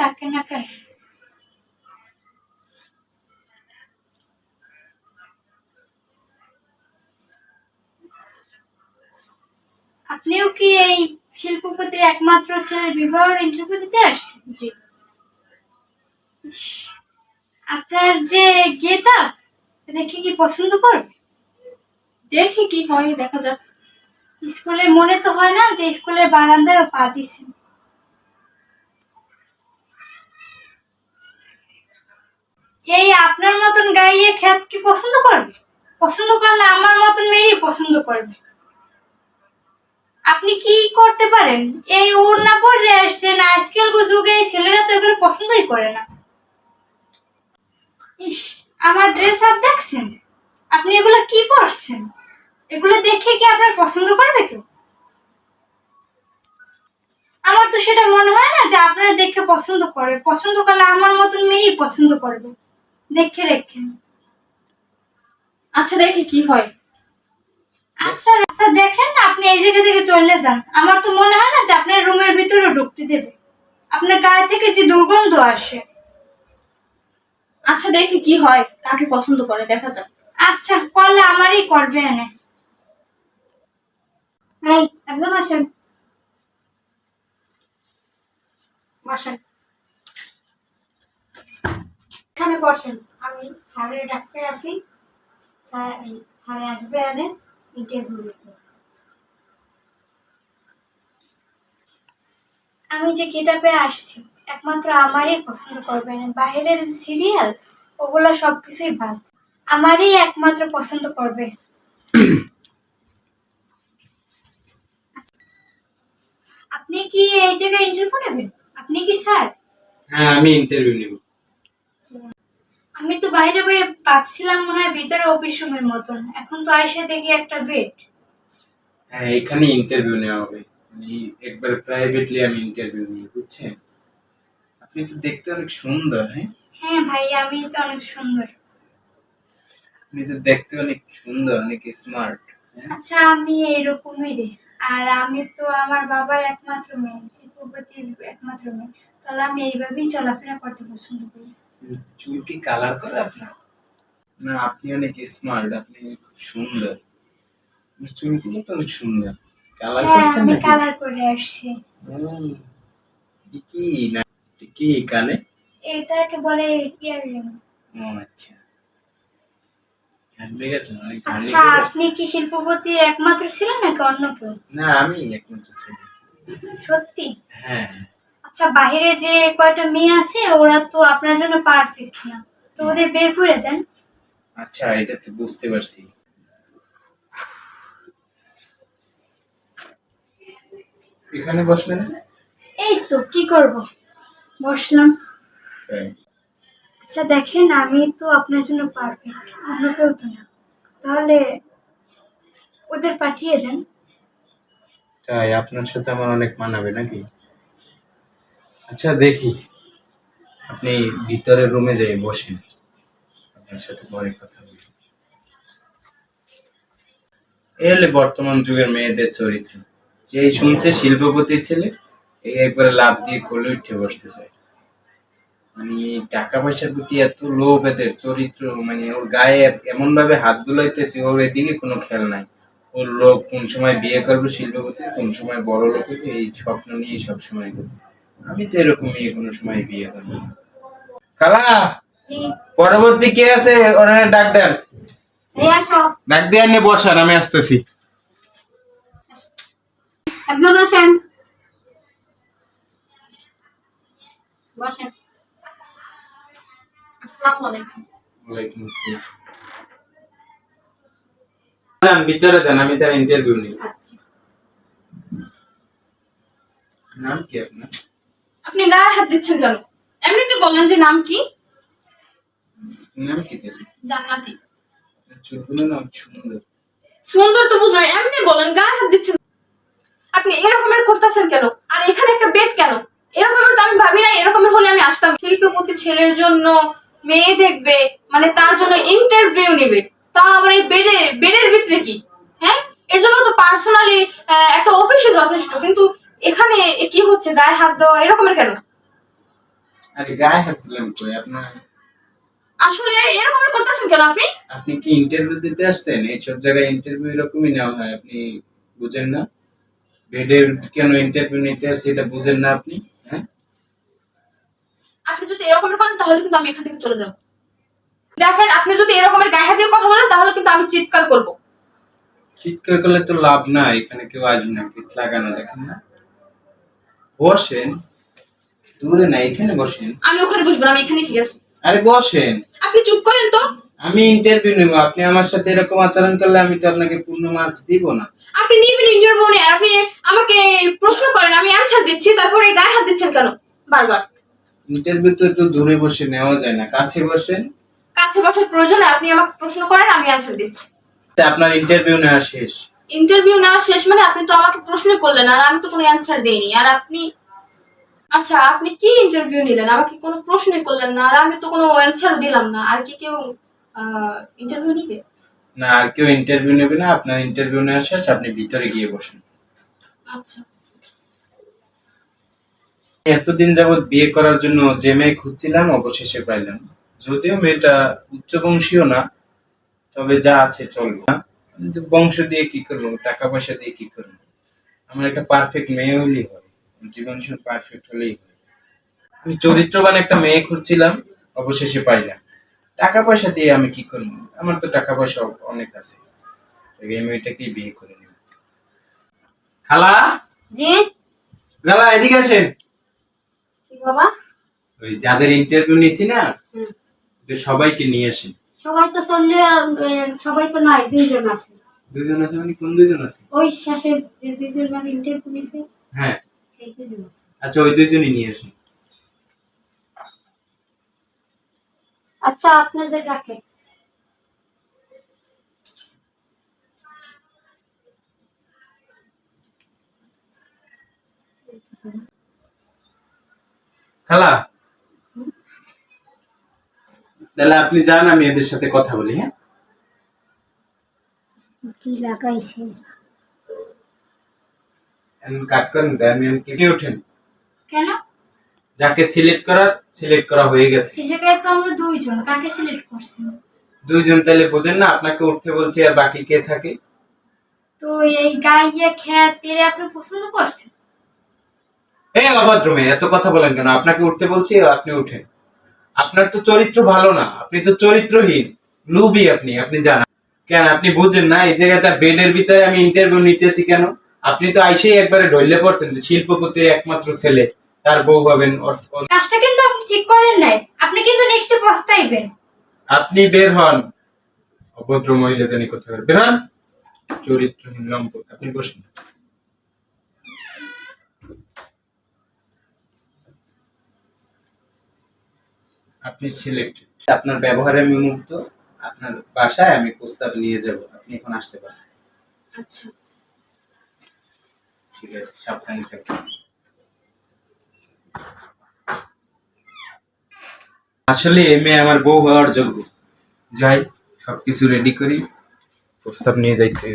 ডাকেন না কেন? আপনিও কি এই শিল্পপতির একমাত্র ছেলের বিবাহের ইন্টারভিউ দিতে আসছেন? জি। আপনার যে গেট আপ দেখে কি পছন্দ করবে? দেখি কি হয় দেখা যাক। স্কুলের মনে তো হয় না যে স্কুলের বারান্দায় পা দিছেন এই আপনার মতন গাইয়ে খ্যাত কি পছন্দ করবে? পছন্দ করলে আমার মতন মেয়েরই পছন্দ করবে। আপনি কি করতে পারেন? এই ওড়না পরে আসছেন, আজকাল যুগে এই ছেলেরা তো এগুলো পছন্দই করে না। ইস, আমার ড্রেস আপ দেখছেন? আপনি এগুলো কি পরছেন? এগুলো দেখে কি আপনার পছন্দ করবে কেউ? আমার তো সেটা মনে হয় না যে আপনারা দেখে পছন্দ করে পছন্দ করলে আমার মতন মেয়েই পছন্দ করবে। দেখে রেখেন আচ্ছা দেখি কি হয়। আচ্ছা আচ্ছা দেখেন না আপনি এই জায়গা থেকে চলে যান। আমার তো মনে হয় না যে আপনার রুমের ভিতরে ঢুকতে দেবে। আপনার গায়ে থেকে যে দুর্গন্ধ আসে। আচ্ছা দেখি কি হয় কাকে পছন্দ করে দেখা যাক। আচ্ছা করলে আমারই করবে এনে। একদম আসেন। বসেন। এখানে বসেন। আমি স্যারের ডাকতে আসি। স্যার স্যারে আসবে এনে ইন্টারভিউ আমি যে গেটাপে আসছি, একমাত্র আমারই পছন্দ করবেন। বাইরের সিরিয়াল ওগুলো সবকিছুই বাদ। আমারই একমাত্র পছন্দ করবে। আপনি কি এই জায়গায় ইন্টারভিউ নেবেন? আপনি কি স্যার? হ্যাঁ আমি ইন্টারভিউ নিব। আমি তো বাইরে বয়ে ভাবছিলাম মনে হয় ভিতরে অফিস রুমের মতন। এখন তো আয়সা দেখি একটা বেড হ্যাঁ এখানে ইন্টারভিউ নেওয়া হবে। মানে একবার প্রাইভেটলি আমি ইন্টারভিউ নিই বুঝছেন? আপনি তো দেখতে অনেক সুন্দর হ্যাঁ? হ্যাঁ ভাই আমি তো অনেক সুন্দর। আপনি তো দেখতে অনেক সুন্দর অনেক স্মার্ট হ্যাঁ? আচ্ছা আমি এরকমই রে। আর আমি তো আমার বাবার একমাত্র মেয়ে একমাত্র মেয়ে। তাহলে আমি এইভাবেই চলাফেরা করতে পছন্দ করি। চুল কি কালার করে আপনার? না আপনি অনেক স্মার্ট আপনি খুব সুন্দর। চুলগুলো তো অনেক সুন্দর। কালার হ্যাঁ করছেন আমি কালার করে আসছি। কি? না কি কানে? এটাকে বলে ইয়াররিং ও আচ্ছা। জার্নি আচ্ছা আপনি কি শিল্পপতির একমাত্র ছিলেন নাকি অন্য কেউ? না আমি একমাত্র ছিলাম সত্যি? হ্যাঁ। আচ্ছা বাইরে যে কয়টা মেয়ে আছে ওরা তো আপনার জন্য পারফেক্ট না। তো ওদের বের করে দেন। আচ্ছা এটা তো বুঝতে পারছি। এখানে বসলেন? এই তো কি করব? বসলাম। আচ্ছা দেখেন আমি তো আপনার জন্য পারফেক্ট অন্য কেউ তো না। তাহলে ওদের পাঠিয়ে দেন। তাই আপনার সাথে আমার অনেক মানাবে নাকি? আচ্ছা দেখি। আপনি ভিতরের রুমে যাই বসেন, আপনার সাথে পরে কথা বলি। এই হলে বর্তমান যুগের মেয়েদের চরিত্র। যে শুনছে শিল্পপতির ছেলে এই একবারে লাভ দিয়ে কোলে উঠে বসতে চায়। মানে টাকা পয়সার প্রতি এত লোভ এদের চরিত্র মানে ওর গায়ে এমন ভাবে হাত বুলাইতেছে, ওর এদিকে কোনো খেয়াল নাই। ওর লোক কোন সময় বিয়ে করবে শিল্পপতি, কোন সময় বড় লোক এই স্বপ্ন নিয়ে সব সময় করবে আমি তো এরকম মেয়ে কোনো সময় বিয়ে করব। খালা পরবর্তী কে আছে? ওরা ডাক দেন। ডাক দিয়ে নিয়ে বসান আমি আসতেছি। একজন আসেন। বসেন। আসসালামু আলাইকুম। ওয়ালাইকুম আসসালাম। যান ভিতরে যান আমি তার ইন্টারভিউ নিই আচ্ছা। নাম কি আপনার? আপনি গায়ে হাত দিচ্ছেন কেন? এমনিতে বললেন যে নাম কি? নাম কি জান্নাতি। চুলগুলো না সুন্দর সুন্দর তো বুঝলাম এমনি বলেন গায়ে হাত দিচ্ছেন। আপনি এরকমের করতেছেন কেন? আর এখানে একটা বেড কেন? এরকমের তো আমি ভাবি না এরকমের হলে আমি আসতাম। শিল্পপতি ছেলের জন্য মেয়ে দেখবে মানে তার জন্য ইন্টারভিউ নেবে। তা আবার এই বেডে বেডের ভিতরে কি? হ্যাঁ? এর জন্য তো পার্সোনালি একটা অফিসে যথেষ্ট কিন্তু এখানে কি হচ্ছে? গায়ে হাত দেওয়া এরকমের কেন? আরে গায়ে হাত দিলাম কই? আপনার আসলে এরকম করতেছেন কেন আপনি? আপনি কি ইন্টারভিউ দিতে আসছেন? এইসব জায়গায় ইন্টারভিউ এরকমই নেওয়া হয় আপনি বুঝেন না। বেডের কেন ইন্টারভিউ নিতে আসছে এটা বুঝেন না আপনি হ্যাঁ? আপনি যদি এরকমের করেন তাহলে কিন্তু আমি এখান থেকে চলে যাব। দেখেন আপনি যদি এরকমের গায়ে হাত দিয়ে কথা বলেন তাহলে কিন্তু আমি চিৎকার করব। চিৎকার করলে তো লাভ না এখানে কেউ আসবে না লাগানো দেখেন না। বসেন। দূরে না এখানে বসেন। আমি ওখানে বসবো না, আমি এখানে ঠিক আছে। আরে বসেন। আপনি চুপ করেন তো। আমি ইন্টারভিউ নেব আপনি আমার সাথে এরকম আচরণ করলে আমি তো আপনাকে পূর্ণ মার্কস দিব না। আপনি নিবেন ইন্টারভিউ নিয়ে আপনি আমাকে প্রশ্ন করেন আমি অ্যান্সার দিচ্ছি তারপরে গায়ে হাত দিচ্ছেন কেন? বারবার। ইন্টারভিউ তো একটু দূরে বসে নেওয়া যায় না কাছে বসেন। কাছে বসার প্রয়োজন আপনি আমাকে প্রশ্ন করেন আমি অ্যান্সার দিচ্ছি। তা আপনার ইন্টারভিউ নেওয়া শেষ। ইন্টারভিউ নেওয়া শেষ মানে আপনি তো আমাকে প্রশ্ন করলেন আর আমি তো কোনো অ্যান্সার দেইনি। আর আপনি আচ্ছা আপনি কি ইন্টারভিউ নিলেন? আমাকে কোনো প্রশ্নই করলেন না আর আমি তো কোনো অ্যান্সার দিলাম না। আর কি কেউ ইন্টারভিউ নিবে? না আর কেউ ইন্টারভিউ নেবে না। আপনার ইন্টারভিউ নেওয়া শেষ আপনি ভিতরে গিয়ে বসেন। আচ্ছা। এতদিন যাবৎ বিয়ে করার জন্য যে মেয়ে খুঁজছিলাম অবশেষে পাইলাম। যদিও মেয়েটা উচ্চবংশীয় না তবে যা আছে চলবে। না কিন্তু বংশ দিয়ে কি করব? টাকা পয়সা দিয়ে কি করব? আমার একটা পারফেক্ট মেয়ে হলেই হয়। জীবন পারফেক্ট হলেই হয়। আমি চরিত্রবান একটা মেয়ে খুঁজছিলাম অবশেষে পাইলাম। টাকা পয়সা দিয়ে আমি কি করব? আমার তো টাকা পয়সা অনেক আছে। এই মেয়েটাকেই বিয়ে করে নেব। খালা? জি? গালা এদিকে আসেন। কি বাবা? ওই যাদের ইন্টারভিউ নিয়েছি না সবাইকে নিয়ে আসেন। সবাই তো চললে সবাই তো নাই দুইজন আছে। দুইজন আছে মানে কোন দুইজন আছে? ওই শেষের যে দুইজন মানে ইন্টারভিউ নিছে হ্যাঁ। আছে। আচ্ছা ওই দুইজনই নিয়ে আসেন। আচ্ছা আপনাদের ডাকে। খালা তাহলে আপনি যান আমি এদের সাথে কথা বলি হ্যাঁ? কি লাগাইছে? কাট করেন আমি আমি কেটে ওঠেন। কেন? যাকে সিলেক্ট করার সিলেক্ট করা হয়ে গেছে। এই তো আমরা দুইজন কাকে সিলেক্ট করছেন দুইজন তাহলে বোঝেন না আপনাকে উঠতে বলছি আর বাকি কে থাকে। তো এই গাইয়া খ্যাত তেরে আপনি পছন্দ করছেন? এই অভদ্র মেয়ে এত কথা বলেন কেন? আপনাকে উঠতে বলছি আপনি উঠেন। আপনার তো চরিত্র ভালো না আপনি তো চরিত্রহীন। লুবি আপনি আপনি জানেন। কেন আপনি বুঝেন না এই জায়গাটা বেডের ভিতরে আমি ইন্টারভিউ নিতেছি কেন? আপনি তো আইসেই একবারে ঢইলে পড়ছেন যে শিল্পপতি একমাত্র ছেলে তার বউ ওর- কাজটা কিন্তু আপনি ঠিক করেন নাই। আপনি কিন্তু নেক্সটে পস্তাইবেন। আপনি বের হন। অভদ্র মহিলা জানি কোথায় বের হন। চরিত্রহীন লম্পট আপনি বসুন। আপনি সিলেক্টেড আপনার ব্যবহারে আমি মুক্ত আপনার বাসায় আমি প্রস্তাব নিয়ে যাব আপনি এখন আসতে পারেন। আচ্ছা। ঠিক আছে সাবধানে থাকবেন। আসলে এই মেয়ে আমার বউ হওয়ার যোগ্য। যাই সবকিছু রেডি করি প্রস্তাব নিয়ে যাইতে।